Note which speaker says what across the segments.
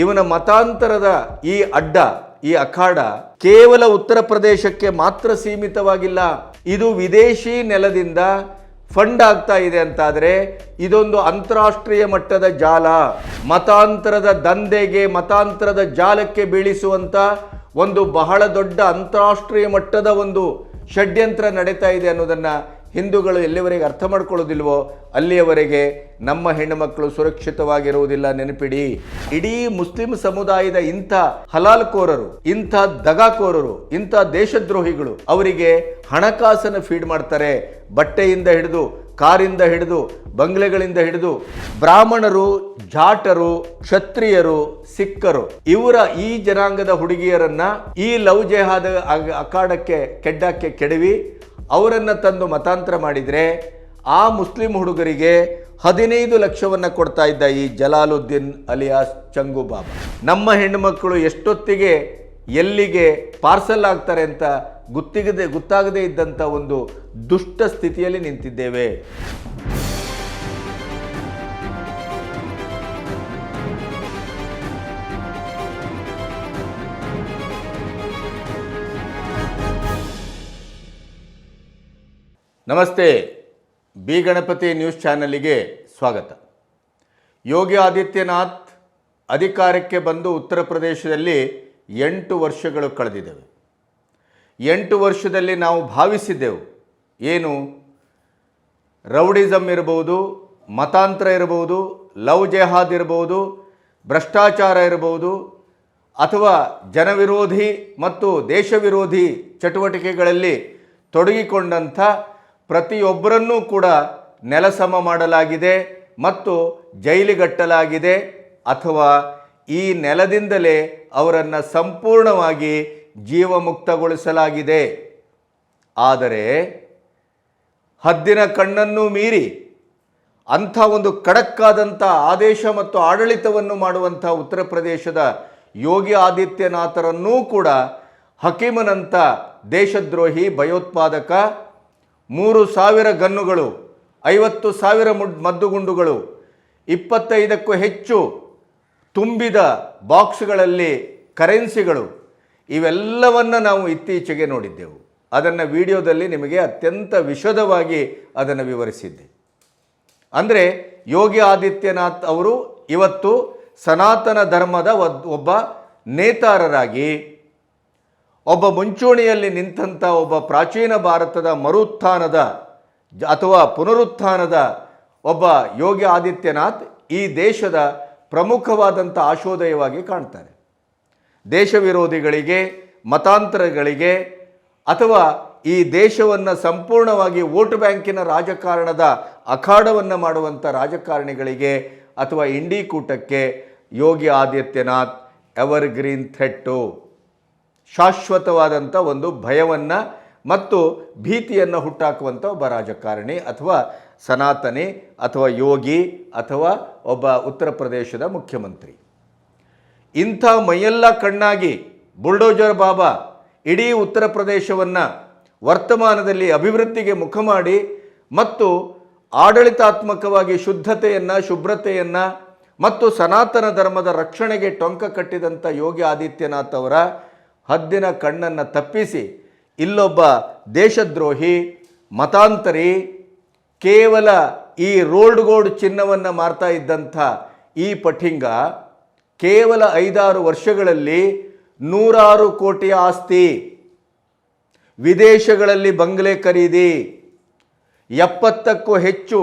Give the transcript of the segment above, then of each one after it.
Speaker 1: ಇವನ ಮತಾಂತರದ ಈ ಅಡ್ಡ, ಈ ಅಖಾಡ ಕೇವಲ ಉತ್ತರ ಪ್ರದೇಶಕ್ಕೆ ಮಾತ್ರ ಸೀಮಿತವಾಗಿಲ್ಲ. ಇದು ವಿದೇಶಿ ನೆಲದಿಂದ ಫಂಡ್ ಆಗ್ತಾ ಇದೆ ಅಂತಾದರೆ ಇದೊಂದು ಅಂತಾರಾಷ್ಟ್ರೀಯ ಮಟ್ಟದ ಜಾಲ. ಮತಾಂತರದ ದಂಧೆಗೆ, ಮತಾಂತರದ ಜಾಲಕ್ಕೆ ಬೀಳಿಸುವಂಥ ಒಂದು ಬಹಳ ದೊಡ್ಡ ಅಂತಾರಾಷ್ಟ್ರೀಯ ಮಟ್ಟದ ಒಂದು ಷಡ್ಯಂತ್ರ ನಡೀತಾ ಇದೆ ಅನ್ನೋದನ್ನ ಹಿಂದೂಗಳು ಎಲ್ಲಿವರೆಗೆ ಅರ್ಥ ಮಾಡ್ಕೊಳ್ಳೋದಿಲ್ವೋ ಅಲ್ಲಿಯವರೆಗೆ ನಮ್ಮ ಹೆಣ್ಣುಮಕ್ಕಳು ಸುರಕ್ಷಿತವಾಗಿರುವುದಿಲ್ಲ, ನೆನಪಿಡಿ. ಇಡೀ ಮುಸ್ಲಿಂ ಸಮುದಾಯದ ಇಂಥ ಹಲಾಲ್ಕೋರರು, ಇಂಥ ದಗಾಕೋರರು, ಇಂಥ ದೇಶದ್ರೋಹಿಗಳು ಅವರಿಗೆ ಹಣಕಾಸನ್ನು ಫೀಡ್ ಮಾಡ್ತಾರೆ. ಬಟ್ಟೆಯಿಂದ ಹಿಡಿದು, ಕಾರಿಂದ ಹಿಡಿದು, ಬಂಗ್ಲೆಗಳಿಂದ ಹಿಡಿದು, ಬ್ರಾಹ್ಮಣರು, ಜಾಟರು, ಕ್ಷತ್ರಿಯರು ಸಿಕ್ಕರು ಇವರ ಈ ಜನಾಂಗದ ಹುಡುಗಿಯರನ್ನ ಈ ಲವ್ ಜೆಹಾದ ಅಖಾಡಕ್ಕೆ, ಕೆಡ್ಡಕ್ಕೆ ಕೆಡವಿ ಅವರನ್ನ ತಂದು ಮತಾಂತರ ಮಾಡಿದರೆ ಆ ಮುಸ್ಲಿಂ ಹುಡುಗರಿಗೆ ಹದಿನೈದು ಲಕ್ಷವನ್ನು ಕೊಡ್ತಾ ಇದ್ದ ಈ ಜಲಾಲುದ್ದೀನ್ ಅಲಿಯಾಸ್ ಚಂಗು ಬಾಬಾ. ನಮ್ಮ ಹೆಣ್ಣುಮಕ್ಕಳು ಎಷ್ಟೊತ್ತಿಗೆ ಎಲ್ಲಿಗೆ ಪಾರ್ಸಲ್ ಆಗ್ತಾರೆ ಅಂತ ಗೊತ್ತಿಗದೆ, ಗೊತ್ತಾಗದೇ ಇದ್ದಂಥ ಒಂದು ದುಷ್ಟ ಸ್ಥಿತಿಯಲ್ಲಿ ನಿಂತಿದ್ದೇವೆ. ನಮಸ್ತೆ. ಬಿ ಗಣಪತಿ ನ್ಯೂಸ್ ಚಾನಲಿಗೆ ಸ್ವಾಗತ. ಯೋಗಿ ಆದಿತ್ಯನಾಥ್ ಅಧಿಕಾರಕ್ಕೆ ಬಂದು ಉತ್ತರ ಪ್ರದೇಶದಲ್ಲಿ ಎಂಟು ವರ್ಷಗಳು ಕಳೆದಿದ್ದಾವೆ. ಎಂಟು ವರ್ಷದಲ್ಲಿ ನಾವು ಭಾವಿಸಿದ್ದೆವು. ಏನು? ರೌಡಿಸಮ್ ಇರಬಹುದು, ಮತಾಂತರ ಇರಬಹುದು, ಲವ್ ಜೆಹಾದ್ ಇರಬಹುದು, ಭ್ರಷ್ಟಾಚಾರ ಇರಬಹುದು, ಅಥವಾ ಜನವಿರೋಧಿ ಮತ್ತು ದೇಶ ವಿರೋಧಿ ಚಟುವಟಿಕೆಗಳಲ್ಲಿ ತೊಡಗಿಕೊಂಡಂಥ ಪ್ರತಿಯೊಬ್ಬರನ್ನೂ ಕೂಡ ನೆಲಸಮ ಮಾಡಲಾಗಿದೆ ಮತ್ತು ಜೈಲಿಗಟ್ಟಲಾಗಿದೆ ಅಥವಾ ಈ ನೆಲದಿಂದಲೇ ಅವರನ್ನು ಸಂಪೂರ್ಣವಾಗಿ ಜೀವಮುಕ್ತಗೊಳಿಸಲಾಗಿದೆ. ಆದರೆ ಹದ್ದಿನ ಕಣ್ಣನ್ನು ಮೀರಿ ಅಂಥ ಒಂದು ಕಡಕ್ಕಾದಂಥ ಆದೇಶ ಮತ್ತು ಆಡಳಿತವನ್ನು ಮಾಡುವಂಥ ಉತ್ತರ ಪ್ರದೇಶದ ಯೋಗಿ ಆದಿತ್ಯನಾಥರನ್ನೂ ಕೂಡ ಹಕೀಮನಂಥ ದೇಶದ್ರೋಹಿ ಭಯೋತ್ಪಾದಕ ಮೂರು ಸಾವಿರ ಗನ್ನುಗಳು, ಐವತ್ತು ಸಾವಿರ ಮದ್ದುಗುಂಡುಗಳು, ಇಪ್ಪತ್ತೈದಕ್ಕೂ ಹೆಚ್ಚು ತುಂಬಿದ ಬಾಕ್ಸ್ಗಳಲ್ಲಿ ಕರೆನ್ಸಿಗಳು, ಇವೆಲ್ಲವನ್ನು ನಾವು ಇತ್ತೀಚೆಗೆ ನೋಡಿದ್ದೆವು. ಅದನ್ನು ವಿಡಿಯೋದಲ್ಲಿ ನಿಮಗೆ ಅತ್ಯಂತ ವಿಶದವಾಗಿ ಅದನ್ನು ವಿವರಿಸಿದ್ದೆ. ಅಂದರೆ ಯೋಗಿ ಆದಿತ್ಯನಾಥ್ ಅವರು ಇವತ್ತು ಸನಾತನ ಧರ್ಮದ ಒಬ್ಬ ನೇತಾರರಾಗಿ ಒಬ್ಬ ಮುಂಚೂಣಿಯಲ್ಲಿ ನಿಂತಹ ಒಬ್ಬ ಪ್ರಾಚೀನ ಭಾರತದ ಮರುತ್ಥಾನದ ಅಥವಾ ಪುನರುತ್ಥಾನದ ಒಬ್ಬ ಯೋಗಿ ಆದಿತ್ಯನಾಥ್ ಈ ದೇಶದ ಪ್ರಮುಖವಾದಂಥ ಆಶೋದಯವಾಗಿ ಕಾಣ್ತಾರೆ. ದೇಶ ವಿರೋಧಿಗಳಿಗೆ ಮತಾಂತರಗಳಿಗೆ ಅಥವಾ ಈ ದೇಶವನ್ನು ಸಂಪೂರ್ಣವಾಗಿ ವೋಟ್ ಬ್ಯಾಂಕಿನ ರಾಜಕಾರಣದ ಅಖಾಡವನ್ನು ಮಾಡುವಂಥ ರಾಜಕಾರಣಿಗಳಿಗೆ ಅಥವಾ ಇಂಡಿ ಕೂಟಕ್ಕೆ Yogi Adityanath evergreen threat ಶಾಶ್ವತವಾದಂಥ ಒಂದು ಭಯವನ್ನು ಮತ್ತು ಭೀತಿಯನ್ನು ಹುಟ್ಟಾಕುವಂಥ ಒಬ್ಬ ರಾಜಕಾರಣಿ ಅಥವಾ ಸನಾತನಿ ಅಥವಾ ಯೋಗಿ ಅಥವಾ ಒಬ್ಬ ಉತ್ತರ ಪ್ರದೇಶದ ಮುಖ್ಯಮಂತ್ರಿ. ಇಂಥ ಮೈಯೆಲ್ಲ ಕಣ್ಣಾಗಿ ಬುಲ್ಡೋಜರ್ ಬಾಬಾ ಇಡೀ ಉತ್ತರ ಪ್ರದೇಶವನ್ನು ವರ್ತಮಾನದಲ್ಲಿ ಅಭಿವೃದ್ಧಿಗೆ ಮುಖ ಮಾಡಿ ಮತ್ತು ಆಡಳಿತಾತ್ಮಕವಾಗಿ ಶುದ್ಧತೆಯನ್ನು, ಶುಭ್ರತೆಯನ್ನು ಮತ್ತು ಸನಾತನ ಧರ್ಮದ ರಕ್ಷಣೆಗೆ ಟೊಂಕ ಕಟ್ಟಿದಂಥ ಯೋಗಿ ಆದಿತ್ಯನಾಥ್ ಅವರ ಹದ್ದಿನ ಕಣ್ಣನ್ನು ತಪ್ಪಿಸಿ ಇಲ್ಲೊಬ್ಬ ದೇಶದ್ರೋಹಿ, ಮತಾಂತರಿ, ಕೇವಲ ಈ ರೋಲ್ಡ್ ಗೋಲ್ಡ್ ಚಿನ್ನವನ್ನು ಮಾರ್ತಾ ಇದ್ದಂಥ ಈ ಪಠಿಂಗ ಕೇವಲ ಐದಾರು ವರ್ಷಗಳಲ್ಲಿ ನೂರಾರು ಕೋಟಿಯ ಆಸ್ತಿ. ವಿದೇಶಗಳಲ್ಲಿ ಬಂಗ್ಲೆ ಖರೀದಿ. ಎಪ್ಪತ್ತಕ್ಕೂ ಹೆಚ್ಚು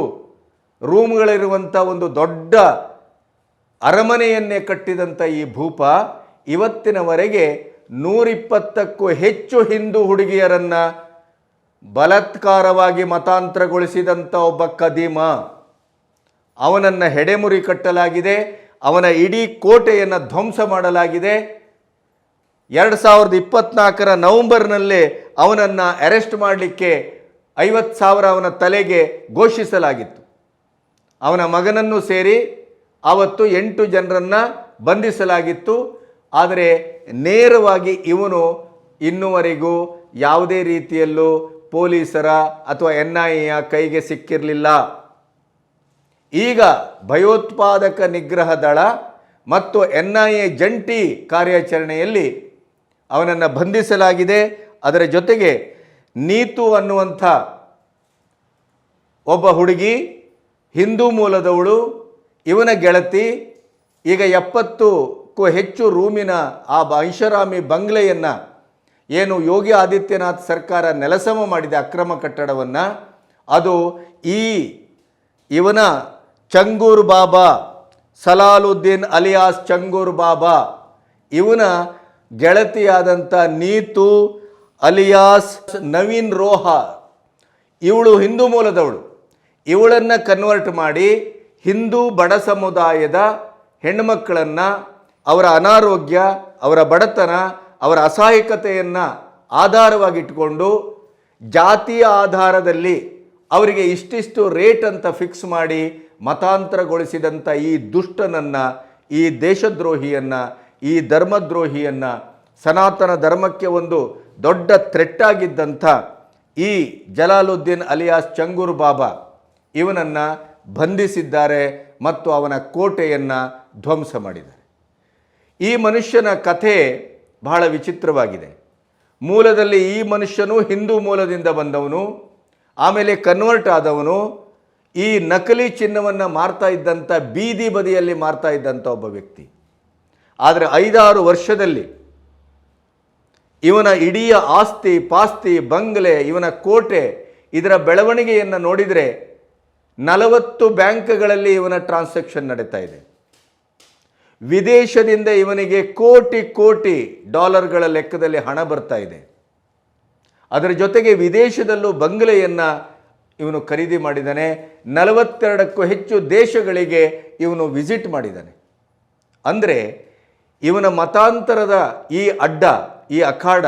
Speaker 1: ರೂಮ್ಗಳಿರುವಂಥ ಒಂದು ದೊಡ್ಡ ಅರಮನೆಯನ್ನೇ ಕಟ್ಟಿದಂಥ ಈ ಭೂಪ ಇವತ್ತಿನವರೆಗೆ ನೂರಿಪ್ಪತ್ತಕ್ಕೂ ಹೆಚ್ಚು ಹಿಂದೂ ಹುಡುಗಿಯರನ್ನು ಬಲಾತ್ಕಾರವಾಗಿ ಮತಾಂತರಗೊಳಿಸಿದಂಥ ಒಬ್ಬ ಕದೀಮ. ಅವನನ್ನು ಹೆಡೆಮುರಿ ಕಟ್ಟಲಾಗಿದೆ, ಅವನ ಇಡೀ ಕೋಟೆಯನ್ನು ಧ್ವಂಸ ಮಾಡಲಾಗಿದೆ. ಎರಡು ಸಾವಿರದ ಇಪ್ಪತ್ನಾಲ್ಕರ ನವೆಂಬರ್ನಲ್ಲೇ ಅವನನ್ನು ಅರೆಸ್ಟ್ ಮಾಡಲಿಕ್ಕೆ ಐವತ್ತು ಸಾವಿರ ಅವನ ತಲೆಗೆ ಘೋಷಿಸಲಾಗಿತ್ತು. ಅವನ ಮಗನನ್ನು ಸೇರಿ ಆವತ್ತು ಎಂಟು ಜನರನ್ನು ಬಂಧಿಸಲಾಗಿತ್ತು. ಆದರೆ ನೇರವಾಗಿ ಇವನು ಇನ್ನುವರೆಗೂ ಯಾವುದೇ ರೀತಿಯಲ್ಲೂ ಪೊಲೀಸರ ಅಥವಾ ಎನ್ ಐ ಕೈಗೆ ಸಿಕ್ಕಿರಲಿಲ್ಲ. ಈಗ ಭಯೋತ್ಪಾದಕ ನಿಗ್ರಹ ದಳ ಮತ್ತು ಎನ್ ಐ ಎ ಜಂಟಿ ಕಾರ್ಯಾಚರಣೆಯಲ್ಲಿ ಅವನನ್ನು ಬಂಧಿಸಲಾಗಿದೆ. ಅದರ ಜೊತೆಗೆ ನೀತು ಅನ್ನುವಂಥ ಒಬ್ಬ ಹುಡುಗಿ, ಹಿಂದೂ ಮೂಲದವಳು, ಇವನ ಗೆಳತಿ, ಈಗ ಎಪ್ಪತ್ತಕ್ಕೂ ಹೆಚ್ಚು ರೂಮಿನ ಆ ಐಷಾರಾಮಿ ಬಂಗ್ಲೆಯನ್ನು ಏನು ಯೋಗಿ ಆದಿತ್ಯನಾಥ್ ಸರ್ಕಾರ ನೆಲಸಮ ಮಾಡಿದೆ ಅಕ್ರಮ ಕಟ್ಟಡವನ್ನು, ಅದು ಈ ಇವನ ಚಂಗೂರ್ ಬಾಬಾ, ಸಲಾಲುದ್ದೀನ್ ಅಲಿಯಾಸ್ ಚಂಗೂರ್ ಬಾಬಾ, ಇವನ ಗೆಳತಿಯಾದಂಥ ನೀತು ಅಲಿಯಾಸ್ ನವೀನ್ ರೋಹಾ, ಇವಳು ಹಿಂದೂ ಮೂಲದವಳು. ಇವಳನ್ನು ಕನ್ವರ್ಟ್ ಮಾಡಿ ಹಿಂದೂ ಬಡ ಸಮುದಾಯದ ಹೆಣ್ಣುಮಕ್ಕಳನ್ನು ಅವರ ಅನಾರೋಗ್ಯ, ಅವರ ಬಡತನ, ಅವರ ಅಸಹಾಯಕತೆಯನ್ನು ಆಧಾರವಾಗಿಟ್ಟುಕೊಂಡು ಜಾತಿಯ ಆಧಾರದಲ್ಲಿ ಅವರಿಗೆ ಇಷ್ಟಿಷ್ಟು ರೇಟ್ ಅಂತ ಫಿಕ್ಸ್ ಮಾಡಿ ಮತಾಂತರಗೊಳಿಸಿದಂಥ ಈ ದುಷ್ಟನನ್ನು, ಈ ದೇಶದ್ರೋಹಿಯನ್ನು, ಈ ಧರ್ಮದ್ರೋಹಿಯನ್ನು, ಸನಾತನ ಧರ್ಮಕ್ಕೆ ಒಂದು ದೊಡ್ಡ ಥ್ರೆಟ್ಟಾಗಿದ್ದಂಥ ಈ ಜಲಾಲುದ್ದೀನ್ ಅಲಿಯಾಸ್ ಚಂಗೂರ್ ಬಾಬಾ ಇವನನ್ನು ಬಂಧಿಸಿದ್ದಾರೆ ಮತ್ತು ಅವನ ಕೋಟೆಯನ್ನು ಧ್ವಂಸ ಮಾಡಿದ್ದಾರೆ. ಈ ಮನುಷ್ಯನ ಕಥೆ ಬಹಳ ವಿಚಿತ್ರವಾಗಿದೆ. ಮೂಲದಲ್ಲಿ ಈ ಮನುಷ್ಯನು ಹಿಂದೂ ಮೂಲದಿಂದ ಬಂದವನು, ಆಮೇಲೆ ಕನ್ವರ್ಟ್ ಆದವನು, ಈ ನಕಲಿ ಚಿನ್ನವನ್ನು ಮಾರ್ತಾ ಇದ್ದಂಥ ಬೀದಿ ಬದಿಯಲ್ಲಿ ಮಾರ್ತಾ ಇದ್ದಂಥ ಒಬ್ಬ ವ್ಯಕ್ತಿ. ಆದರೆ ಐದಾರು ವರ್ಷದಲ್ಲಿ ಇವನ ಇಡೀ ಆಸ್ತಿ, ಪಾಸ್ತಿ, ಬಂಗ್ಲೆ, ಇವನ ಕೋಟೆ, ಇದರ ಬೆಳವಣಿಗೆಯನ್ನು ನೋಡಿದರೆ ನಲವತ್ತು ಬ್ಯಾಂಕ್ಗಳಲ್ಲಿ ಇವನ ಟ್ರಾನ್ಸಾಕ್ಷನ್ ನಡೀತಾ ಇದೆ. ವಿದೇಶದಿಂದ ಇವನಿಗೆ ಕೋಟಿ ಕೋಟಿ ಡಾಲರ್ಗಳ ಲೆಕ್ಕದಲ್ಲಿ ಹಣ ಬರ್ತಾ ಇದೆ. ಅದರ ಜೊತೆಗೆ ವಿದೇಶದಲ್ಲೂ ಬಂಗಲೆಯನ್ನು ಇವನು ಖರೀದಿ ಮಾಡಿದ್ದಾನೆ. ನಲವತ್ತೆರಡಕ್ಕೂ ಹೆಚ್ಚು ದೇಶಗಳಿಗೆ ಇವನು ವಿಸಿಟ್ ಮಾಡಿದ್ದಾನೆ. ಅಂದರೆ ಇವನ ಮತಾಂತರದ ಈ ಅಡ್ಡ, ಈ ಅಖಾಡ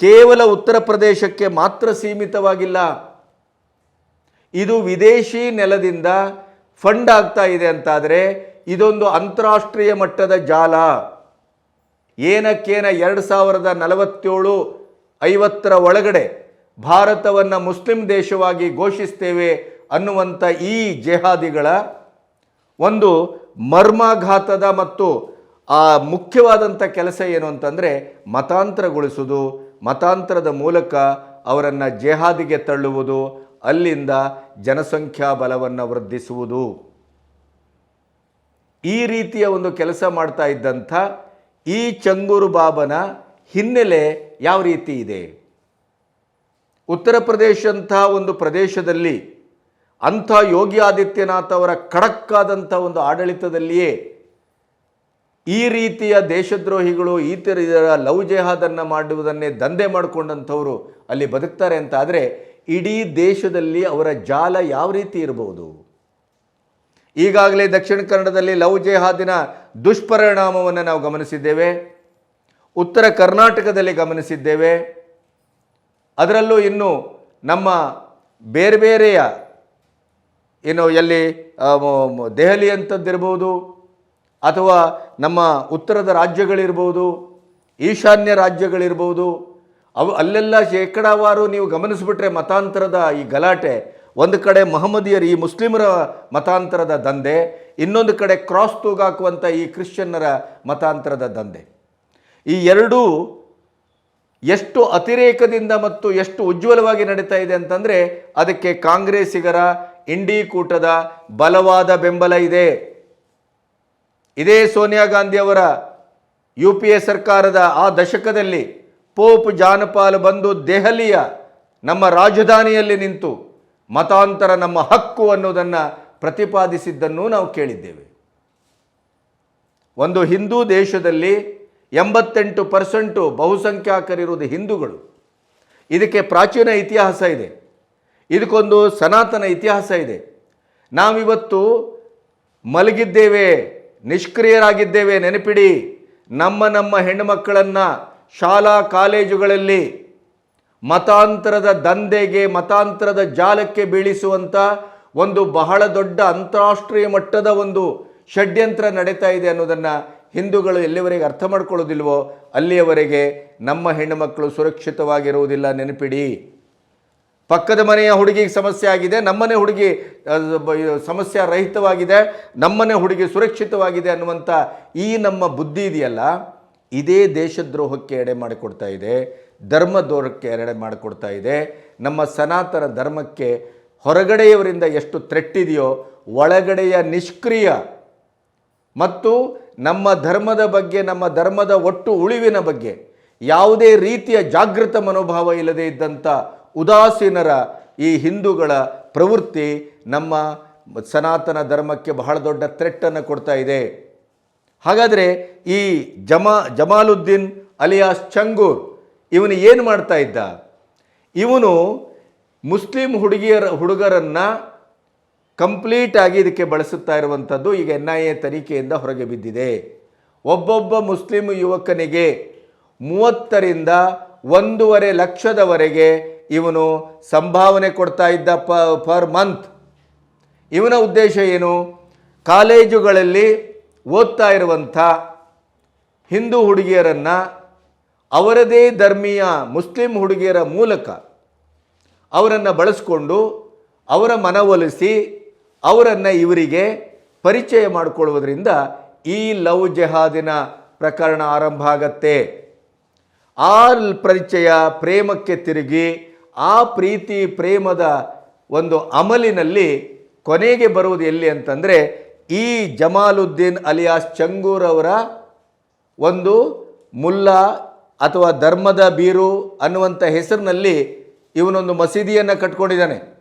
Speaker 1: ಕೇವಲ ಉತ್ತರ ಪ್ರದೇಶಕ್ಕೆ ಮಾತ್ರ ಸೀಮಿತವಾಗಿಲ್ಲ. ಇದು ವಿದೇಶಿ ನೆಲದಿಂದ ಫಂಡ್ ಆಗ್ತಾ ಇದೆ ಅಂತಾದರೆ ಇದೊಂದು ಅಂತಾರಾಷ್ಟ್ರೀಯ ಮಟ್ಟದ ಜಾಲ. ಏನಕ್ಕೇನ ಎರಡು ಸಾವಿರದ ನಲವತ್ತೇಳು ಐವತ್ತರ ಒಳಗಡೆ ಭಾರತವನ್ನು ಮುಸ್ಲಿಂ ದೇಶವಾಗಿ ಘೋಷಿಸ್ತೇವೆ ಅನ್ನುವಂಥ ಈ ಜೆಹಾದಿಗಳ ಒಂದು ಮರ್ಮಾಘಾತದ ಮತ್ತು ಆ ಮುಖ್ಯವಾದಂಥ ಕೆಲಸ ಏನು ಅಂತಂದರೆ ಮತಾಂತರಗೊಳಿಸುವುದು, ಮತಾಂತರದ ಮೂಲಕ ಅವರನ್ನು ಜೆಹಾದಿಗೆ ತಳ್ಳುವುದು, ಅಲ್ಲಿಂದ ಜನಸಂಖ್ಯಾ ಬಲವನ್ನು ವೃದ್ಧಿಸುವುದು. ಈ ರೀತಿಯ ಒಂದು ಕೆಲಸ ಮಾಡ್ತಾ ಇದ್ದಂಥ ಈ ಚಂಗೂರು ಬಾಬನ ಹಿನ್ನೆಲೆ ಯಾವ ರೀತಿ ಇದೆ? ಉತ್ತರ ಪ್ರದೇಶ ಅಂಥ ಒಂದು ಪ್ರದೇಶದಲ್ಲಿ ಅಂಥ ಯೋಗಿ ಆದಿತ್ಯನಾಥ್ ಅವರ ಖಡಕ್ಕಾದಂಥ ಒಂದು ಆಡಳಿತದಲ್ಲಿಯೇ ಈ ರೀತಿಯ ದೇಶದ್ರೋಹಿಗಳು ಈ ಥರ ಲವ್ ಜೆಹಾದನ್ನು ಮಾಡುವುದನ್ನೇ ದಂಧೆ ಮಾಡಿಕೊಂಡಂಥವರು ಅಲ್ಲಿ ಬದುಕ್ತಾರೆ ಅಂತ ಆದರೆ ಇಡೀ ದೇಶದಲ್ಲಿ ಅವರ ಜಾಲ ಯಾವ ರೀತಿ ಇರಬಹುದು ಈಗಾಗಲೇ ದಕ್ಷಿಣ ಕನ್ನಡದಲ್ಲಿ ಲವ್ ಜೆಹಾದಿನ ದುಷ್ಪರಿಣಾಮವನ್ನು ನಾವು ಗಮನಿಸಿದ್ದೇವೆ. ಉತ್ತರ ಕರ್ನಾಟಕದಲ್ಲಿ ಗಮನಿಸಿದ್ದೇವೆ. ಅದರಲ್ಲೂ ಇನ್ನು ನಮ್ಮ ಬೇರೆ ಬೇರೆಯ ಏನು ಎಲ್ಲಿ ದೆಹಲಿ ಅಂಥದ್ದಿರ್ಬೋದು ಅಥವಾ ನಮ್ಮ ಉತ್ತರದ ರಾಜ್ಯಗಳಿರ್ಬೋದು, ಈಶಾನ್ಯ ರಾಜ್ಯಗಳಿರ್ಬೋದು, ಅವು ಅಲ್ಲೆಲ್ಲ ಶೇಕಡಾವಾರು ನೀವು ಗಮನಿಸ್ಬಿಟ್ರೆ ಮತಾಂತರದ ಈ ಗಲಾಟೆ ಒಂದು ಕಡೆ ಮಹಮ್ಮದಿಯರು ಈ ಮುಸ್ಲಿಮರ ಮತಾಂತರದ ದಂಧೆ, ಇನ್ನೊಂದು ಕಡೆ ಕ್ರಾಸ್ ತೂಗಾಕುವಂಥ ಈ ಕ್ರಿಶ್ಚಿಯನ್ನರ ಮತಾಂತರದ ದಂಧೆ. ಈ ಎರಡೂ ಎಷ್ಟು ಅತಿರೇಕದಿಂದ ಮತ್ತು ಎಷ್ಟು ಉಜ್ವಲವಾಗಿ ನಡೀತಾ ಇದೆ ಅಂತಂದರೆ ಅದಕ್ಕೆ ಕಾಂಗ್ರೆಸ್ಸಿಗರ ಇಂಡಿ ಕೂಟದ ಬಲವಾದ ಬೆಂಬಲ ಇದೆ. ಇದೇ ಸೋನಿಯಾ ಗಾಂಧಿ ಅವರ ಯು ಪಿ ಎ ಸರ್ಕಾರದ ಆ ದಶಕದಲ್ಲಿ ಪೋಪ್ ಜಾನಪಾಲ್ ಬಂದು ದೆಹಲಿಯ ನಮ್ಮ ರಾಜಧಾನಿಯಲ್ಲಿ ನಿಂತು ಮತಾಂತರ ನಮ್ಮ ಹಕ್ಕು ಅನ್ನೋದನ್ನು ಪ್ರತಿಪಾದಿಸಿದ್ದನ್ನು ನಾವು ಕೇಳಿದ್ದೇವೆ. ಒಂದು ಹಿಂದೂ ದೇಶದಲ್ಲಿ ಎಂಬತ್ತೆಂಟು ಪರ್ಸೆಂಟು ಬಹುಸಂಖ್ಯಾತರಿರುವುದು ಹಿಂದೂಗಳು. ಇದಕ್ಕೆ ಪ್ರಾಚೀನ ಇತಿಹಾಸ ಇದೆ. ಇದಕ್ಕೊಂದು ಸನಾತನ ಇತಿಹಾಸ ಇದೆ. ನಾವಿವತ್ತು ಮಲಗಿದ್ದೇವೆ, ನಿಷ್ಕ್ರಿಯರಾಗಿದ್ದೇವೆ, ನೆನಪಿಡಿ. ನಮ್ಮ ನಮ್ಮ ಹೆಣ್ಣುಮಕ್ಕಳನ್ನು ಶಾಲಾ ಕಾಲೇಜುಗಳಲ್ಲಿ ಮತಾಂತರದ ದಂಧೆಗೆ, ಮತಾಂತರದ ಜಾಲಕ್ಕೆ ಬೀಳಿಸುವಂಥ ಒಂದು ಬಹಳ ದೊಡ್ಡ ಅಂತಾರಾಷ್ಟ್ರೀಯ ಮಟ್ಟದ ಒಂದು ಷಡ್ಯಂತ್ರ ನಡೀತಾ ಇದೆ ಅನ್ನೋದನ್ನು ಹಿಂದೂಗಳು ಎಲ್ಲಿವರೆಗೆ ಅರ್ಥ ಮಾಡ್ಕೊಳ್ಳೋದಿಲ್ವೋ ಅಲ್ಲಿಯವರೆಗೆ ನಮ್ಮ ಹೆಣ್ಣುಮಕ್ಕಳು ಸುರಕ್ಷಿತವಾಗಿರುವುದಿಲ್ಲ, ನೆನಪಿಡಿ. ಪಕ್ಕದ ಮನೆಯ ಹುಡುಗಿಗೆ ಸಮಸ್ಯೆ ಆಗಿದೆ, ನಮ್ಮನೆ ಹುಡುಗಿ ಸಮಸ್ಯೆ ರಹಿತವಾಗಿದೆ, ನಮ್ಮನೆ ಹುಡುಗಿ ಸುರಕ್ಷಿತವಾಗಿದೆ ಅನ್ನುವಂಥ ಈ ನಮ್ಮ ಬುದ್ಧಿ ಇದೆಯಲ್ಲ, ಇದೇ ದೇಶದ್ರೋಹಕ್ಕೆ ಎಡೆ ಮಾಡಿಕೊಡ್ತಾ ಇದೆ. ಧರ್ಮದ್ರೋಹಕ್ಕೆ ಎರಡೆ ಮಾಡಿಕೊಡ್ತಾ ಇದೆ. ನಮ್ಮ ಸನಾತನ ಧರ್ಮಕ್ಕೆ ಹೊರಗಡೆಯವರಿಂದ ಎಷ್ಟು ತ್ರೆಟ್ಟಿದೆಯೋ ಒಳಗಡೆಯ ನಿಷ್ಕ್ರಿಯ ಮತ್ತು ನಮ್ಮ ಧರ್ಮದ ಬಗ್ಗೆ, ನಮ್ಮ ಧರ್ಮದ ಒಟ್ಟು ಉಳಿವಿನ ಬಗ್ಗೆ ಯಾವುದೇ ರೀತಿಯ ಜಾಗೃತ ಮನೋಭಾವ ಇಲ್ಲದೆ ಇದ್ದಂಥ ಉದಾಸೀನರ ಈ ಹಿಂದೂಗಳ ಪ್ರವೃತ್ತಿ ನಮ್ಮ ಸನಾತನ ಧರ್ಮಕ್ಕೆ ಬಹಳ ದೊಡ್ಡ ಥ್ರೆಟ್ಟನ್ನು ಕೊಡ್ತಾ ಇದೆ. ಹಾಗಾದರೆ ಈ ಜಮಾ ಜಮಾಲುದ್ದೀನ್ ಅಲಿಯಾಸ್ ಚಂಗೂರ್ ಇವನು ಏನು ಮಾಡ್ತಾ ಇದ್ದ? ಇವನು ಮುಸ್ಲಿಂ ಹುಡುಗಿಯರ, ಹುಡುಗರನ್ನು ಕಂಪ್ಲೀಟ್ ಆಗಿ ಇದಕ್ಕೆ ಬಳಸುತ್ತಾ ಇರುವಂಥದ್ದು ಈಗ ಎನ್ ಐ ಎ ತನಿಖೆಯಿಂದ ಹೊರಗೆ ಬಿದ್ದಿದೆ. ಒಬ್ಬೊಬ್ಬ ಮುಸ್ಲಿಂ ಯುವಕನಿಗೆ ಮೂವತ್ತರಿಂದ ಒಂದೂವರೆ ಲಕ್ಷದವರೆಗೆ ಇವನು ಸಂಭಾವನೆ ಕೊಡ್ತಾ ಇದ್ದ ಪ, ಪರ್ ಮಂತ್. ಇವನ ಉದ್ದೇಶ ಏನು? ಕಾಲೇಜುಗಳಲ್ಲಿ ಓದ್ತಾ ಇರುವಂಥ ಹಿಂದೂ ಹುಡುಗಿಯರನ್ನು ಅವರದೇ ಧರ್ಮೀಯ ಮುಸ್ಲಿಂ ಹುಡುಗಿಯರ ಮೂಲಕ ಅವರನ್ನು ಬಳಸಿಕೊಂಡು ಅವರ ಮನವೊಲಿಸಿ ಅವರನ್ನು ಇವರಿಗೆ ಪರಿಚಯ ಮಾಡಿಕೊಳ್ಳುವುದರಿಂದ ಈ ಲವ್ ಜೆಹಾದಿನ ಪ್ರಕರಣ ಆರಂಭ ಆಗತ್ತೆ. ಆ ಪರಿಚಯ ಪ್ರೇಮಕ್ಕೆ ತಿರುಗಿ ಆ ಪ್ರೀತಿ ಪ್ರೇಮದ ಒಂದು ಅಮಲಿನಲ್ಲಿ ಕೊನೆಗೆ ಬರುವುದು ಎಲ್ಲಿ ಅಂತಂದರೆ ಈ ಜಮಾಲುದ್ದೀನ್ ಅಲಿಯಾಸ್ ಚಂಗೂರವರ ಒಂದು ಮುಲ್ಲಾ ಅಥವಾ ಧರ್ಮದ ಬೀರು ಅನ್ನುವಂಥ ಹೆಸರಿನಲ್ಲಿ ಇವನೊಂದು ಮಸೀದಿಯನ್ನು ಕಟ್ಕೊಂಡಿದ್ದಾನೆ.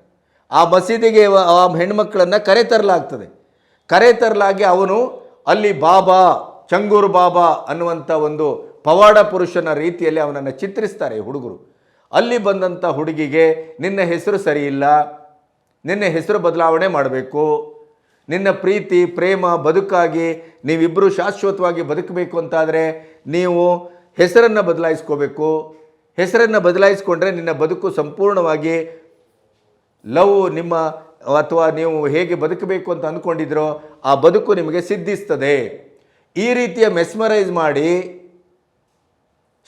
Speaker 1: ಆ ಮಸೀದಿಗೆ ಆ ಹೆಣ್ಮಕ್ಕಳನ್ನು ಕರೆ ತರಲಾಗ್ತದೆ. ಕರೆ ತರಲಾಗಿ ಅವನು ಅಲ್ಲಿ ಬಾಬಾ, ಚಂಗೂರು ಬಾಬಾ ಅನ್ನುವಂಥ ಒಂದು ಪವಾಡ ಪುರುಷನ ರೀತಿಯಲ್ಲಿ ಅವನನ್ನು ಚಿತ್ರಿಸ್ತಾರೆ ಹುಡುಗರು. ಅಲ್ಲಿ ಬಂದಂಥ ಹುಡುಗಿಗೆ, ನಿನ್ನ ಹೆಸರು ಸರಿಯಿಲ್ಲ. ನಿನ್ನ ಹೆಸರು ಬದಲಾವಣೆ ಮಾಡಬೇಕು. ನಿನ್ನ ಪ್ರೀತಿ, ಪ್ರೇಮ ಬದುಕಾಗಿ ನೀವಿಬ್ಬರು ಶಾಶ್ವತವಾಗಿ ಬದುಕಬೇಕು ಅಂತಾದರೆ, ನೀವು ಹೆಸರನ್ನು ಬದಲಾಯಿಸ್ಕೋಬೇಕು. ಹೆಸರನ್ನು ಬದಲಾಯಿಸ್ಕೊಂಡ್ರೆ ನಿನ್ನ ಬದುಕು ಸಂಪೂರ್ಣವಾಗಿ ಲವ್ ನಿಮ್ಮ ಅಥವಾ ನೀವು ಹೇಗೆ ಬದುಕಬೇಕು ಅಂತ ಅಂದ್ಕೊಂಡಿದ್ರೋ ಆ ಬದುಕು ನಿಮಗೆ ಸಿದ್ಧಿಸ್ತದೆ. ಈ ರೀತಿಯ ಮೆಸ್ಮರೈಸ್ ಮಾಡಿ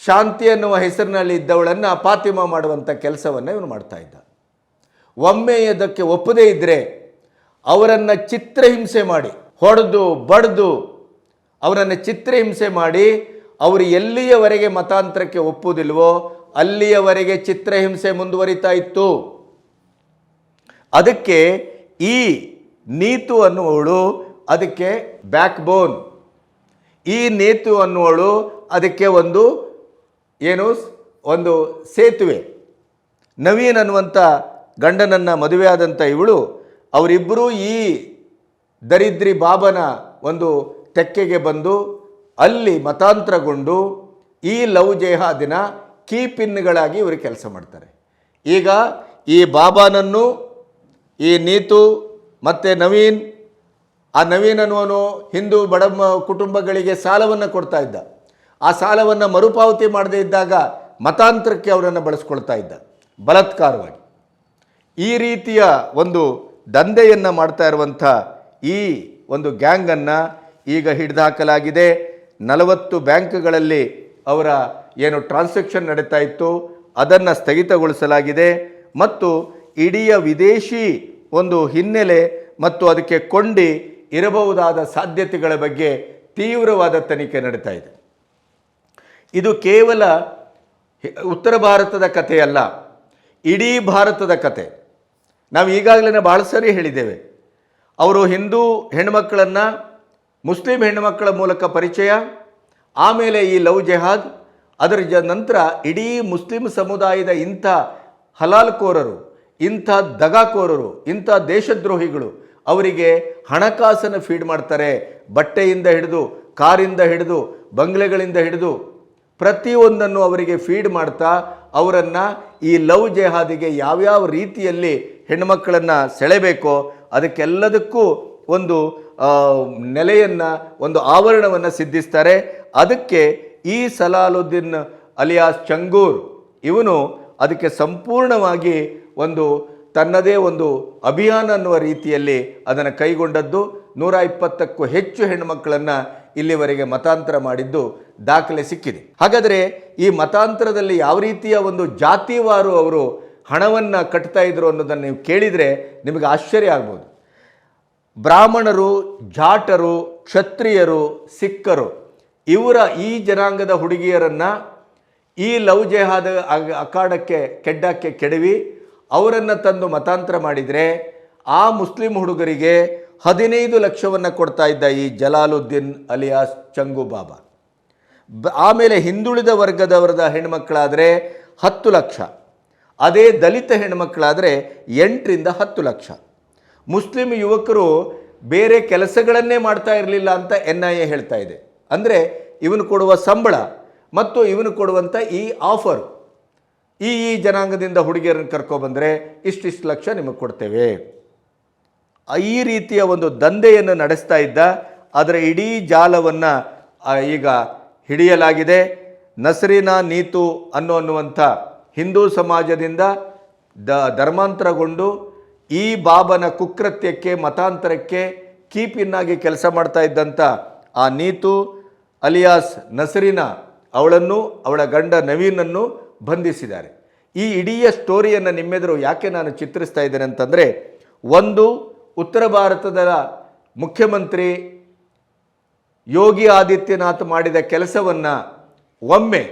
Speaker 1: ಶಾಂತಿ ಅನ್ನುವ ಹೆಸರಿನಲ್ಲಿ ಇದ್ದವಳನ್ನು ಪಾತಿಮ ಮಾಡುವಂಥ ಕೆಲಸವನ್ನು ಇವನು ಮಾಡ್ತಾ ಇದ್ದ. ಒಮ್ಮೆ ಅದಕ್ಕೆ ಒಪ್ಪದೇ ಇದ್ದರೆ ಅವರನ್ನು ಚಿತ್ರಹಿಂಸೆ ಮಾಡಿ, ಹೊಡೆದು, ಬಡ್ದು ಅವರನ್ನು ಚಿತ್ರಹಿಂಸೆ ಮಾಡಿ ಅವರು ಎಲ್ಲಿಯವರೆಗೆ ಮತಾಂತರಕ್ಕೆ ಒಪ್ಪುವುದಿಲ್ವೋ ಅಲ್ಲಿಯವರೆಗೆ ಚಿತ್ರಹಿಂಸೆ ಮುಂದುವರಿತಾ ಇತ್ತು. ಅದಕ್ಕೆ ಈ ನೀತು ಅನ್ನುವಳು ಅದಕ್ಕೆ ಬ್ಯಾಕ್ ಬೋನ್ ಈ ನೀತು ಅನ್ನುವಳು ಅದಕ್ಕೆ ಒಂದು ಏನು ಒಂದು ಸೇತುವೆ. ನವೀನ್ ಅನ್ನುವಂಥ ಗಂಡನನ್ನು ಮದುವೆಯಾದಂಥ ಇವಳು, ಅವರಿಬ್ಬರೂ ಈ ದರಿದ್ರಿ ಬಾಬನ ಒಂದು ತೆಕ್ಕೆಗೆ ಬಂದು ಅಲ್ಲಿ ಮತಾಂತರಗೊಂಡು ಈ ಲವ್ ಜೆಹಾದಿನ ಕೀ ಪಿನ್ಗಳಾಗಿ ಇವರು ಕೆಲಸ ಮಾಡ್ತಾರೆ. ಈಗ ಈ ಬಾಬಾನನ್ನು, ಈ ನೀತು ಮತ್ತು ನವೀನ್, ಆ ನವೀನ್ ಅನ್ನುವನು ಹಿಂದೂ ಬಡ ಕುಟುಂಬಗಳಿಗೆ ಸಾಲವನ್ನು ಕೊಡ್ತಾ ಇದ್ದ. ಆ ಸಾಲವನ್ನು ಮರುಪಾವತಿ ಮಾಡದೇ ಇದ್ದಾಗ ಮತಾಂತರಕ್ಕೆ ಅವರನ್ನು ಬಳಸ್ಕೊಳ್ತಾ ಇದ್ದ, ಬಲತ್ಕಾರವಾಗಿ. ಈ ರೀತಿಯ ಒಂದು ದಂಧೆಯನ್ನು ಮಾಡ್ತಾ ಇರುವಂಥ ಈ ಒಂದು ಗ್ಯಾಂಗನ್ನು ಈಗ ಹಿಡಿದಾಕಲಾಗಿದೆ. ನಲವತ್ತು ಬ್ಯಾಂಕ್ಗಳಲ್ಲಿ ಅವರ ಏನು ಟ್ರಾನ್ಸಾಕ್ಷನ್ ನಡೀತಾ ಇತ್ತು, ಅದನ್ನು ಸ್ಥಗಿತಗೊಳಿಸಲಾಗಿದೆ ಮತ್ತು ಇಡೀ ವಿದೇಶಿ ಒಂದು ಹಿನ್ನೆಲೆ ಮತ್ತು ಅದಕ್ಕೆ ಕೊಂಡಿ ಇರಬಹುದಾದ ಸಾಧ್ಯತೆಗಳ ಬಗ್ಗೆ ತೀವ್ರವಾದ ತನಿಖೆ ನಡೀತಾ ಇದೆ. ಇದು ಕೇವಲ ಉತ್ತರ ಭಾರತದ ಕಥೆಯಲ್ಲ, ಇಡೀ ಭಾರತದ ಕತೆ ನಾವು ಈಗಾಗಲೇ ಭಾಳ ಸರಿ ಹೇಳಿದ್ದೇವೆ. ಅವರು ಹಿಂದೂ ಹೆಣ್ಮಕ್ಕಳನ್ನು ಮುಸ್ಲಿಂ ಹೆಣ್ಣುಮಕ್ಕಳ ಮೂಲಕ ಪರಿಚಯ, ಆಮೇಲೆ ಈ ಲವ್ ಜೆಹಾದ್, ಅದರ ಜ ನಂತರ ಇಡೀ ಮುಸ್ಲಿಂ ಸಮುದಾಯದ ಇಂಥ ಹಲಾಲ್ಕೋರರು, ಇಂಥ ದಗಾಕೋರರು, ಇಂಥ ದೇಶದ್ರೋಹಿಗಳು ಅವರಿಗೆ ಹಣಕಾಸನ್ನು ಫೀಡ್ ಮಾಡ್ತಾರೆ. ಬಟ್ಟೆಯಿಂದ ಹಿಡಿದು, ಕಾರಿಂದ ಹಿಡಿದು, ಬಂಗ್ಲೆಗಳಿಂದ ಹಿಡಿದು ಪ್ರತಿಯೊಂದನ್ನು ಅವರಿಗೆ ಫೀಡ್ ಮಾಡ್ತಾ ಅವರನ್ನು ಈ ಲವ್ ಜೆಹಾದಿಗೆ ಯಾವ್ಯಾವ ರೀತಿಯಲ್ಲಿ ಹೆಣ್ಣುಮಕ್ಕಳನ್ನು ಸೆಳೆಬೇಕೋ ಅದಕ್ಕೆಲ್ಲದಕ್ಕೂ ಒಂದು ನೆಲೆಯನ್ನು, ಒಂದು ಆವರಣವನ್ನು ಸಿದ್ಧಿಸ್ತಾರೆ. ಅದಕ್ಕೆ ಈ ಸಲಾಲುದ್ದೀನ್ ಅಲಿಯಾಸ್ ಚಂಗೂರ್ ಇವನು ಅದಕ್ಕೆ ಸಂಪೂರ್ಣವಾಗಿ ಒಂದು, ತನ್ನದೇ ಒಂದು ಅಭಿಯಾನ ಅನ್ನುವ ರೀತಿಯಲ್ಲಿ ಅದನ್ನು ಕೈಗೊಂಡದ್ದು. ನೂರ ಇಪ್ಪತ್ತಕ್ಕೂ ಹೆಚ್ಚು ಹೆಣ್ಣುಮಕ್ಕಳನ್ನು ಇಲ್ಲಿವರೆಗೆ ಮತಾಂತರ ಮಾಡಿದ್ದು ದಾಖಲೆ ಸಿಕ್ಕಿದೆ. ಹಾಗಾದರೆ ಈ ಮತಾಂತರದಲ್ಲಿ ಯಾವ ರೀತಿಯ ಒಂದು ಜಾತಿವಾರು ಅವರು ಹಣವನ್ನು ಕಟ್ತಾ ಇದ್ರು ಅನ್ನೋದನ್ನು ನೀವು ಕೇಳಿದರೆ ನಿಮಗೆ ಆಶ್ಚರ್ಯ ಆಗ್ಬೋದು. ಬ್ರಾಹ್ಮಣರು, ಜಾಟರು, ಕ್ಷತ್ರಿಯರು ಸಿಕ್ಕರು ಇವರ ಈ ಜನಾಂಗದ ಹುಡುಗಿಯರನ್ನು ಈ ಲವ್ ಜೆಹಾದ ಅಖಾಡಕ್ಕೆ, ಕೆಡ್ಡಕ್ಕೆ ಕೆಡವಿ, ಅವರನ್ನು ತಂದು ಮತಾಂತರ ಮಾಡಿದರೆ ಆ ಮುಸ್ಲಿಂ ಹುಡುಗರಿಗೆ ಹದಿನೈದು ಲಕ್ಷವನ್ನು ಕೊಡ್ತಾ ಇದ್ದ ಈ ಜಲಾಲುದ್ದೀನ್ ಅಲಿಯಾಸ್ ಚಂಗು ಬಾಬಾ. ಆಮೇಲೆ ಹಿಂದುಳಿದ ವರ್ಗದವರದ ಹೆಣ್ಮಕ್ಕಳಾದರೆ ಹತ್ತು ಲಕ್ಷ. ಅದೇ ದಲಿತ ಹೆಣ್ಮಕ್ಕಳಾದರೆ ಎಂಟರಿಂದ ಹತ್ತು ಲಕ್ಷ. ಮುಸ್ಲಿಂ ಯುವಕರು ಬೇರೆ ಕೆಲಸಗಳನ್ನೇ ಮಾಡ್ತಾ ಇರಲಿಲ್ಲ ಅಂತ ಎನ್ ಐ ಎ ಹೇಳ್ತಾ ಇದೆ. ಅಂದರೆ ಇವನು ಕೊಡುವ ಸಂಬಳ ಮತ್ತು ಇವನು ಕೊಡುವಂಥ ಈ ಆಫರ್, ಈ ಈ ಜನಾಂಗದಿಂದ ಹುಡುಗಿಯರನ್ನು ಕರ್ಕೊಬಂದರೆ ಇಷ್ಟಿಷ್ಟು ಲಕ್ಷ ನಿಮಗೆ ಕೊಡ್ತೇವೆ. ಈ ರೀತಿಯ ಒಂದು ದಂಧೆಯನ್ನು ನಡೆಸ್ತಾ ಇದ್ದ, ಅದರ ಇಡೀ ಜಾಲವನ್ನು ಈಗ ಹಿಡಿಯಲಾಗಿದೆ. ನಸರಿನಾ ನೀತು ಅನ್ನೋ ಅನ್ನುವಂಥ ಹಿಂದೂ ಸಮಾಜದಿಂದ ದ ಧರ್ಮಾಂತರಗೊಂಡು ಈ ಬಾಬನ ಕುಕೃತ್ಯಕ್ಕೆ, ಮತಾಂತರಕ್ಕೆ ಕೀಪಿನ್ನಾಗಿ ಕೆಲಸ ಮಾಡ್ತಾ ಇದ್ದಂಥ ಆ ನೀತು ಅಲಿಯಾಸ್ ನಸರಿನ ಅವಳನ್ನು, ಅವಳ ಗಂಡ ನವೀನನ್ನು ಬಂಧಿಸಿದ್ದಾರೆ. ಈ ಇಡೀ ಸ್ಟೋರಿಯನ್ನು ನಿಮ್ಮೆದುರು ಯಾಕೆ ನಾನು ಚಿತ್ರಿಸ್ತಾ ಇದ್ದೇನೆ ಅಂತಂದರೆ, ಒಂದು, ಉತ್ತರ ಭಾರತದ ಮುಖ್ಯಮಂತ್ರಿ ಯೋಗಿ ಆದಿತ್ಯನಾಥ್ ಮಾಡಿದ ಕೆಲಸವನ್ನು ಒಮ್ಮೆ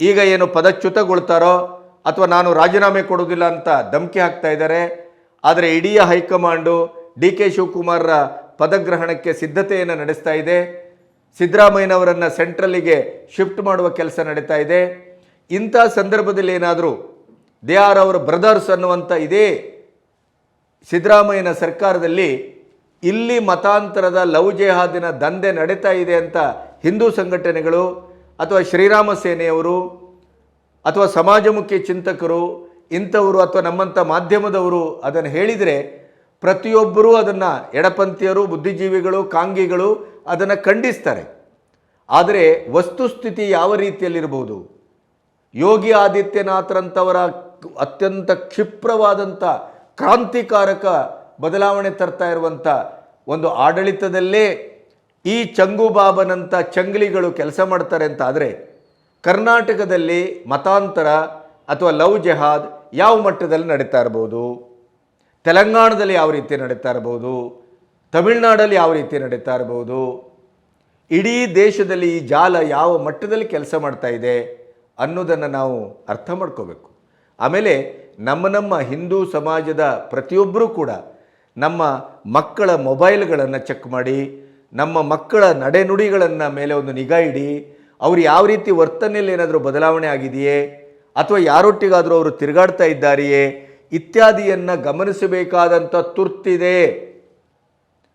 Speaker 1: ಈಗ ಏನು ಪದಚ್ಯುತಗೊಳ್ತಾರೋ ಅಥವಾ ನಾನು ರಾಜೀನಾಮೆ ಕೊಡೋದಿಲ್ಲ ಅಂತ ಧಮಕಿ ಹಾಕ್ತಾ ಇದ್ದಾರೆ. ಆದರೆ ಇಡೀ ಹೈಕಮಾಂಡು ಡಿ ಕೆ ಶಿವಕುಮಾರ್ರ ಪದಗ್ರಹಣಕ್ಕೆ ಸಿದ್ಧತೆಯನ್ನು ನಡೆಸ್ತಾ ಇದೆ. ಸಿದ್ದರಾಮಯ್ಯನವರನ್ನು ಸೆಂಟ್ರಲ್ಲಿಗೆ ಶಿಫ್ಟ್ ಮಾಡುವ ಕೆಲಸ ನಡೀತಾ ಇದೆ. ಇಂಥ ಸಂದರ್ಭದಲ್ಲಿ ಏನಾದರೂ ದೇ ಆರ್ ಅವರ್ ಬ್ರದರ್ಸ್ ಅನ್ನುವಂಥ ಇದೇ ಸಿದ್ದರಾಮಯ್ಯನ ಸರ್ಕಾರದಲ್ಲಿ ಇಲ್ಲಿ ಮತಾಂತರದ ಲವ್ ಜೆಹಾದಿನ ದಂಧೆ ನಡೀತಾ ಇದೆ ಅಂತ ಹಿಂದೂ ಸಂಘಟನೆಗಳು ಅಥವಾ ಶ್ರೀರಾಮ ಸೇನೆಯವರು ಅಥವಾ ಸಮಾಜಮುಖಿ ಚಿಂತಕರು, ಇಂಥವರು ಅಥವಾ ನಮ್ಮಂಥ ಮಾಧ್ಯಮದವರು ಅದನ್ನು ಹೇಳಿದರೆ ಪ್ರತಿಯೊಬ್ಬರೂ ಅದನ್ನು ಎಡಪಂಥೀಯರು, ಬುದ್ಧಿಜೀವಿಗಳು, ಕಾಂಗಿಗಳು ಅದನ್ನು ಖಂಡಿಸ್ತಾರೆ. ಆದರೆ ವಸ್ತುಸ್ಥಿತಿ ಯಾವ ರೀತಿಯಲ್ಲಿರಬಹುದು? ಯೋಗಿ ಆದಿತ್ಯನಾಥರಂಥವರ ಅತ್ಯಂತ ಕ್ಷಿಪ್ರವಾದಂಥ ಕ್ರಾಂತಿಕಾರಕ ಬದಲಾವಣೆ ತರ್ತಾ ಇರುವಂಥ ಒಂದು ಆಡಳಿತದಲ್ಲೇ ಈ ಚಂಗುಬಾಬನಂಥ ಚಂಗ್ಲಿಗಳು ಕೆಲಸ ಮಾಡ್ತಾರೆ ಅಂತ ಆದರೆ ಕರ್ನಾಟಕದಲ್ಲಿ ಮತಾಂತರ ಅಥವಾ ಲವ್ ಜೆಹಾದ್ ಯಾವ ಮಟ್ಟದಲ್ಲಿ ನಡೀತಾ ಇರ್ಬೋದು? ತೆಲಂಗಾಣದಲ್ಲಿ ಯಾವ ರೀತಿ ನಡೀತಾ ಇರ್ಬೋದು? ತಮಿಳ್ನಾಡಲ್ಲಿ ಯಾವ ರೀತಿ ನಡೀತಾ ಇರ್ಬೋದು? ಇಡೀ ದೇಶದಲ್ಲಿ ಈ ಜಾಲ ಯಾವ ಮಟ್ಟದಲ್ಲಿ ಕೆಲಸ ಮಾಡ್ತಾ ಇದೆ ಅನ್ನೋದನ್ನು ನಾವು ಅರ್ಥ ಮಾಡ್ಕೋಬೇಕು. ಆಮೇಲೆ ನಮ್ಮ ನಮ್ಮ ಹಿಂದೂ ಸಮಾಜದ ಪ್ರತಿಯೊಬ್ಬರೂ ಕೂಡ ನಮ್ಮ ಮಕ್ಕಳ ಮೊಬೈಲ್ಗಳನ್ನು ಚೆಕ್ ಮಾಡಿ, ನಮ್ಮ ಮಕ್ಕಳ ನಡೆನುಡಿಗಳನ್ನು ಮೇಲೆ ಒಂದು ನಿಗಾ ಇಡಿ ಅವರು ಯಾವ ರೀತಿ ವರ್ತನೆಯಲ್ಲಿ ಏನಾದರೂ ಬದಲಾವಣೆ ಆಗಿದೆಯೇ, ಅಥವಾ ಯಾರೊಟ್ಟಿಗಾದರೂ ಅವರು ತಿರುಗಾಡ್ತಾ ಇದ್ದಾರೆಯೇ, ಇತ್ಯಾದಿಯನ್ನು ಗಮನಿಸಬೇಕಾದಂಥ ತುರ್ತಿದೆ.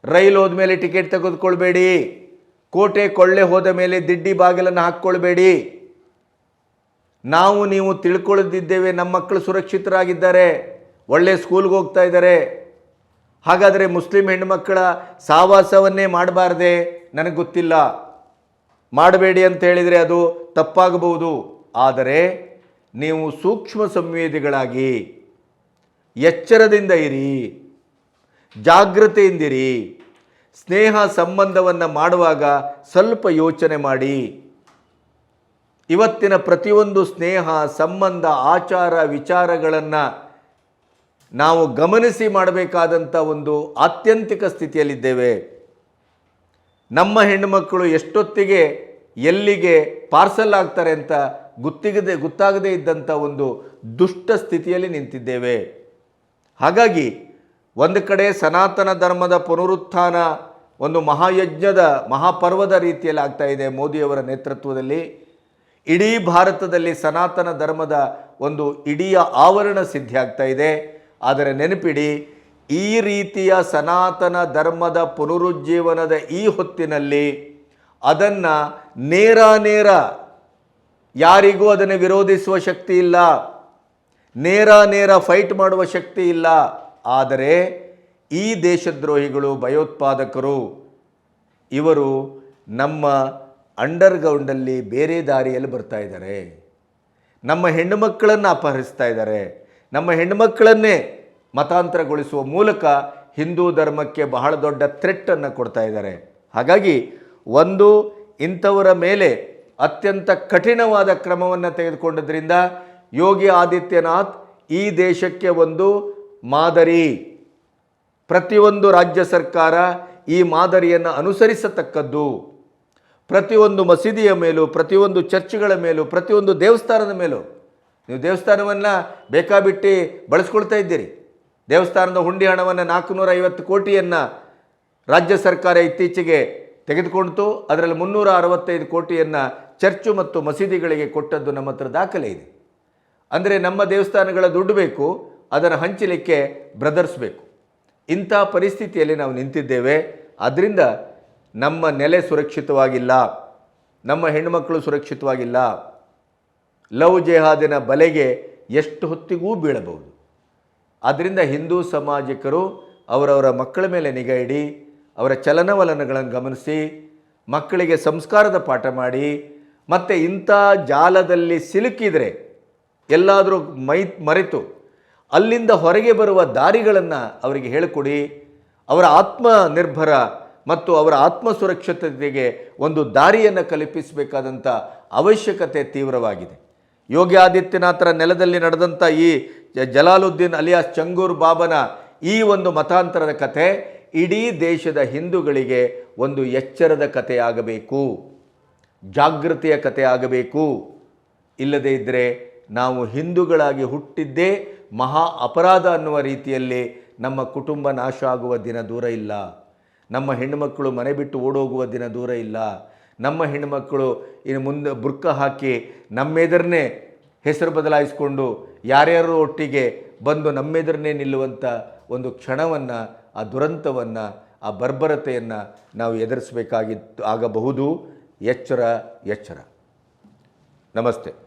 Speaker 1: ರೈಲು ಹೋದ್ಮೇಲೆ ಟಿಕೆಟ್ ತೆಗೆದುಕೊಳ್ಬೇಡಿ. ಕೋಟೆ ಕೊಳ್ಳೆ ಹೋದ ಮೇಲೆ ದಿಡ್ಡಿ ಬಾಗಿಲನ್ನು ಹಾಕ್ಕೊಳ್ಬೇಡಿ. ನಾವು ನೀವು ತಿಳ್ಕೊಳ್ಳದಿದ್ದೇವೆ ನಮ್ಮ ಮಕ್ಕಳು ಸುರಕ್ಷಿತರಾಗಿದ್ದಾರೆ, ಒಳ್ಳೆ ಸ್ಕೂಲ್ಗೆ ಹೋಗ್ತಾ ಇದ್ದಾರೆ. ಹಾಗಾದರೆ ಮುಸ್ಲಿಂ ಹೆಣ್ಣುಮಕ್ಕಳ ಸಾವಾಸವನ್ನೇ ಮಾಡಬಾರ್ದೆ? ನನಗೆ ಗೊತ್ತಿಲ್ಲ. ಮಾಡಬೇಡಿ ಅಂತ ಹೇಳಿದರೆ ಅದು ತಪ್ಪಾಗಬಹುದು. ಆದರೆ ನೀವು ಸೂಕ್ಷ್ಮ ಸಂವೇದಿಗಳಾಗಿ ಎಚ್ಚರದಿಂದ ಇರಿ ಜಾಗೃತೆಯಿಂದಿರಿ ಸ್ನೇಹ ಸಂಬಂಧವನ್ನು ಮಾಡುವಾಗ ಸ್ವಲ್ಪ ಯೋಚನೆ ಮಾಡಿ. ಇವತ್ತಿನ ಪ್ರತಿಯೊಂದು ಸ್ನೇಹ, ಸಂಬಂಧ, ಆಚಾರ, ವಿಚಾರಗಳನ್ನು ನಾವು ಗಮನಿಸಿ ಮಾಡಬೇಕಾದಂಥ ಒಂದು ಆತ್ಯಂತಿಕ ಸ್ಥಿತಿಯಲ್ಲಿದ್ದೇವೆ. ನಮ್ಮ ಹೆಣ್ಣುಮಕ್ಕಳು ಎಷ್ಟೊತ್ತಿಗೆ ಎಲ್ಲಿಗೆ ಪಾರ್ಸಲ್ ಆಗ್ತಾರೆ ಅಂತ ಗೊತ್ತಿಗದೆ, ಗೊತ್ತಾಗದೇ ಇದ್ದಂಥ ಒಂದು ದುಷ್ಟ ಸ್ಥಿತಿಯಲ್ಲಿ ನಿಂತಿದ್ದೇವೆ. ಹಾಗಾಗಿ ಒಂದು ಕಡೆ ಸನಾತನ ಧರ್ಮದ ಪುನರುತ್ಥಾನ ಒಂದು ಮಹಾಯಜ್ಞದ, ಮಹಾಪರ್ವದ ರೀತಿಯಲ್ಲಿ ಆಗ್ತಾ ಇದೆ ಮೋದಿಯವರ ನೇತೃತ್ವದಲ್ಲಿ. ಇಡೀ ಭಾರತದಲ್ಲಿ ಸನಾತನ ಧರ್ಮದ ಒಂದು ಇಡೀ ಆವರಣ ಸಿದ್ಧಿ ಆಗ್ತಾ ಇದೆ. ಆದರೆ ನೆನಪಿಡಿ ಈ ರೀತಿಯ ಸನಾತನ ಧರ್ಮದ ಪುನರುಜ್ಜೀವನದ ಈ ಹೊತ್ತಿನಲ್ಲಿ ಅದನ್ನು ನೇರ ನೇರ ಯಾರಿಗೂ ಅದನ್ನು ವಿರೋಧಿಸುವ ಶಕ್ತಿ ಇಲ್ಲ. ನೇರ ನೇರ ಫೈಟ್ ಮಾಡುವ ಶಕ್ತಿ ಇಲ್ಲ. ಆದರೆ ಈ ದೇಶದ್ರೋಹಿಗಳು, ಭಯೋತ್ಪಾದಕರು, ಇವರು ನಮ್ಮ ಅಂಡರ್ಗ್ರೌಂಡಲ್ಲಿ ಬೇರೆ ದಾರಿಯಲ್ಲಿ ಬರ್ತಾ ಇದ್ದಾರೆ. ನಮ್ಮ ಹೆಣ್ಣುಮಕ್ಕಳನ್ನು ಅಪಹರಿಸ್ತಾ ಇದ್ದಾರೆ. ನಮ್ಮ ಹೆಣ್ಣುಮಕ್ಕಳನ್ನೇ ಮತಾಂತರಗೊಳಿಸುವ ಮೂಲಕ ಹಿಂದೂ ಧರ್ಮಕ್ಕೆ ಬಹಳ ದೊಡ್ಡ ಥ್ರೆಟ್ಟನ್ನು ಕೊಡ್ತಾ ಇದ್ದಾರೆ. ಹಾಗಾಗಿ ಒಂದು ಇಂಥವರ ಮೇಲೆ ಅತ್ಯಂತ ಕಠಿಣವಾದ ಕ್ರಮವನ್ನು ತೆಗೆದುಕೊಂಡದ್ರಿಂದ ಯೋಗಿ ಆದಿತ್ಯನಾಥ್ ಈ ದೇಶಕ್ಕೆ ಒಂದು ಮಾದರಿ. ಪ್ರತಿಯೊಂದು ರಾಜ್ಯ ಸರ್ಕಾರ ಈ ಮಾದರಿಯನ್ನು ಅನುಸರಿಸತಕ್ಕದ್ದು. ಪ್ರತಿಯೊಂದು ಮಸೀದಿಯ ಮೇಲೂ, ಪ್ರತಿಯೊಂದು ಚರ್ಚ್ಗಳ ಮೇಲೂ, ಪ್ರತಿಯೊಂದು ದೇವಸ್ಥಾನದ ಮೇಲೂ. ನೀವು ದೇವಸ್ಥಾನವನ್ನು ಬೇಕಾಬಿಟ್ಟು ಬಳಸ್ಕೊಳ್ತಾ ಇದ್ದೀರಿ. ದೇವಸ್ಥಾನದ ಹುಂಡಿ ಹಣವನ್ನು ನಾಲ್ಕುನೂರ ಐವತ್ತು ಕೋಟಿಯನ್ನು ರಾಜ್ಯ ಸರ್ಕಾರ ಇತ್ತೀಚೆಗೆ ತೆಗೆದುಕೊಂಡಿತು. ಅದರಲ್ಲಿ ಮುನ್ನೂರ ಅರವತ್ತೈದು ಕೋಟಿಯನ್ನು ಚರ್ಚು ಮತ್ತು ಮಸೀದಿಗಳಿಗೆ ಕೊಟ್ಟದ್ದು ನಮ್ಮ ಹತ್ರ ದಾಖಲೆ ಇದೆ. ಅಂದರೆ ನಮ್ಮ ದೇವಸ್ಥಾನಗಳ ದುಡ್ಡು ಬೇಕು, ಅದರ ಹಂಚಲಿಕ್ಕೆ ಬ್ರದರ್ಸ್ ಬೇಕು. ಇಂಥ ಪರಿಸ್ಥಿತಿಯಲ್ಲಿ ನಾವು ನಿಂತಿದ್ದೇವೆ. ಅದರಿಂದ ನಮ್ಮ ನೆಲೆ ಸುರಕ್ಷಿತವಾಗಿಲ್ಲ. ನಮ್ಮ ಹೆಣ್ಣುಮಕ್ಕಳು ಸುರಕ್ಷಿತವಾಗಿಲ್ಲ. ಲವ್ ಜೆಹಾದಿನ ಬಲೆಗೆ ಎಷ್ಟು ಹೊತ್ತಿಗೂ ಬೀಳಬಹುದು. ಆದ್ದರಿಂದ ಹಿಂದೂ ಸಮಾಜಿಕರು ಅವರವರ ಮಕ್ಕಳ ಮೇಲೆ ನಿಗಾ ಇಡಿ, ಅವರ ಚಲನವಲನಗಳನ್ನು ಗಮನಿಸಿ, ಮಕ್ಕಳಿಗೆ ಸಂಸ್ಕಾರದ ಪಾಠ ಮಾಡಿ, ಮತ್ತು ಇಂಥ ಜಾಲದಲ್ಲಿ ಸಿಲುಕಿದರೆ ಎಲ್ಲಾದರೂ ಮೈ ಮರೆತು ಅಲ್ಲಿಂದ ಹೊರಗೆ ಬರುವ ದಾರಿಗಳನ್ನು ಅವರಿಗೆ ಹೇಳಿಕೊಡಿ. ಅವರ ಆತ್ಮ ನಿರ್ಭರ ಮತ್ತು ಅವರ ಆತ್ಮ ಸುರಕ್ಷತೆಗೆ ಒಂದು ದಾರಿಯನ್ನು ಕಲ್ಪಿಸಬೇಕಾದಂಥ ಅವಶ್ಯಕತೆ ತೀವ್ರವಾಗಿದೆ. ಯೋಗಿ ಆದಿತ್ಯನಾಥರ ನೆಲದಲ್ಲಿ ನಡೆದಂಥ ಈ ಜಲಾಲುದ್ದೀನ್ ಅಲಿಯಾಸ್ ಚಂಗೂರ್ ಬಾಬನ ಈ ಒಂದು ಮತಾಂತರದ ಕಥೆ ಇಡೀ ದೇಶದ ಹಿಂದೂಗಳಿಗೆ ಒಂದು ಎಚ್ಚರದ ಕಥೆಯಾಗಬೇಕು ಜಾಗೃತಿಯ ಕಥೆ ಆಗಬೇಕು. ಇಲ್ಲದೇ ಇದ್ದರೆ ನಾವು ಹಿಂದೂಗಳಾಗಿ ಹುಟ್ಟಿದ್ದೇ ಮಹಾ ಅಪರಾಧ ಅನ್ನುವ ರೀತಿಯಲ್ಲಿ ನಮ್ಮ ಕುಟುಂಬ ನಾಶ ಆಗುವ ದಿನ ದೂರ ಇಲ್ಲ. ನಮ್ಮ ಹೆಣ್ಣುಮಕ್ಕಳು ಮನೆ ಬಿಟ್ಟು ಓಡೋಗುವ ದಿನ ದೂರ ಇಲ್ಲ. ನಮ್ಮ ಹೆಣ್ಣುಮಕ್ಕಳು ಇನ್ನು ಮುಂದೆ ಬುರ್ಕ ಹಾಕಿ ನಮ್ಮೆದುರನ್ನೇ ಹೆಸರು ಬದಲಾಯಿಸಿಕೊಂಡು ಯಾರ್ಯಾರು ಒಟ್ಟಿಗೆ ಬಂದು ನಮ್ಮೆದುರನ್ನೇ ನಿಲ್ಲುವಂಥ ಒಂದು ಕ್ಷಣವನ್ನು, ಆ ದುರಂತವನ್ನು, ಆ ಬರ್ಬರತೆಯನ್ನು ನಾವು ಎದುರಿಸಬೇಕಾಗಿತ್ತು ಆಗಬಹುದು. ಎಚ್ಚರ ಎಚ್ಚರ. ನಮಸ್ತೆ.